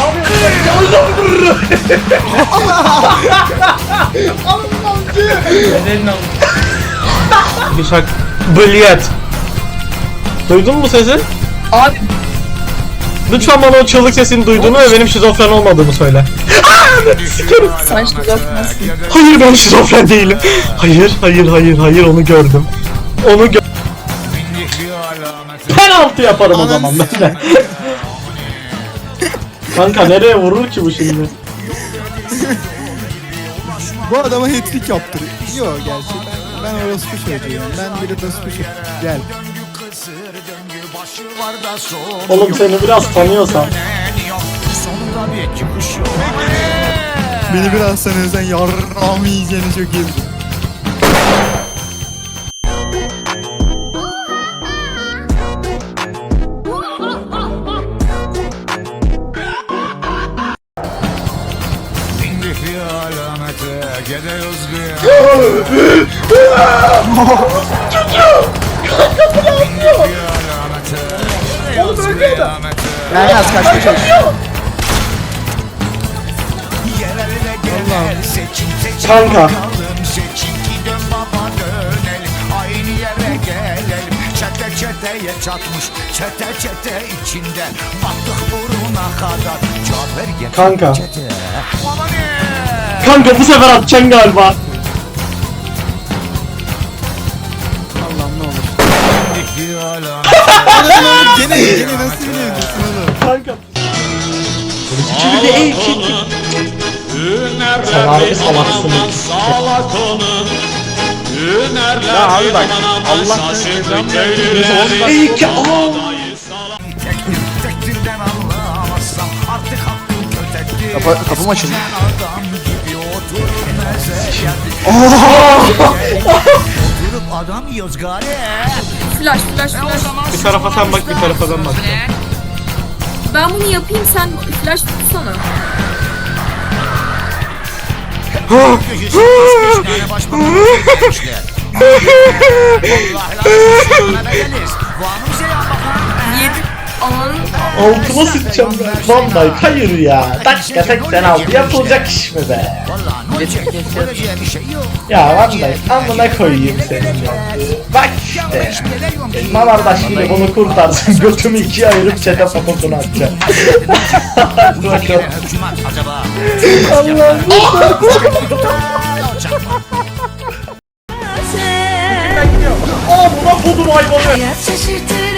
Al. Bıçak. Blyet. Duydun mu sesi? Abi Lütfen bana o çığlık sesini duyduğunu ve benim şizofren olmadığımı söyle. sen şizofrensin. Hayır ben şizofren değilim. Hayır, hayır, hayır, hayır onu gördüm. Onu gö Penaltı yaparım o zaman ben de. Kanka nereye vurur ki bu şimdi? Bu adama hat-trick yaptır. Yok gerçi ben, orospu çocuğuyum. Ben bir orospu çocuğum. Gel. Oğlum seni biraz tanıyorsam. Beni biraz sen özden yarrağımı yiyeceğini çok iyi bilirim. Gelmez kaçmaya çalışıyor. Kanka. Çete çeteye çatmış Çete çete içinde Battık buruna kadar Cafer Kanka. çete ne? Kanka bu sefer atacaksın galiba. Allah'ım ne olur. Gene gene nasıl biliyorsun oğlum? Kanka. De ey ki. Sen harbi salaksın. Ya abi bak Allah Ey ki aa. Tektirden anlamazsam Artık hakkım kötektir Kapa, kapım açıldı. Adam yiyoruz gari Flash flash flash. Bir tarafa sen bak bir tarafa ben bak. Ben bunu yapayım sen flash tutsana. Tane başbakan demişler Vallahi Altıma sıçacağım ben. Dijk hayır ya. Dakika tek sen aldı. Yapılacak iş mi be? Vallahi Ya Dijk amına koyayım senin ya. Bak işte. Elma kardeş gibi bunu kurtarsın. Götümü ikiye ayırıp çete fotosunu atacağım. Allah'ım. Aa buna kodum hayvanı.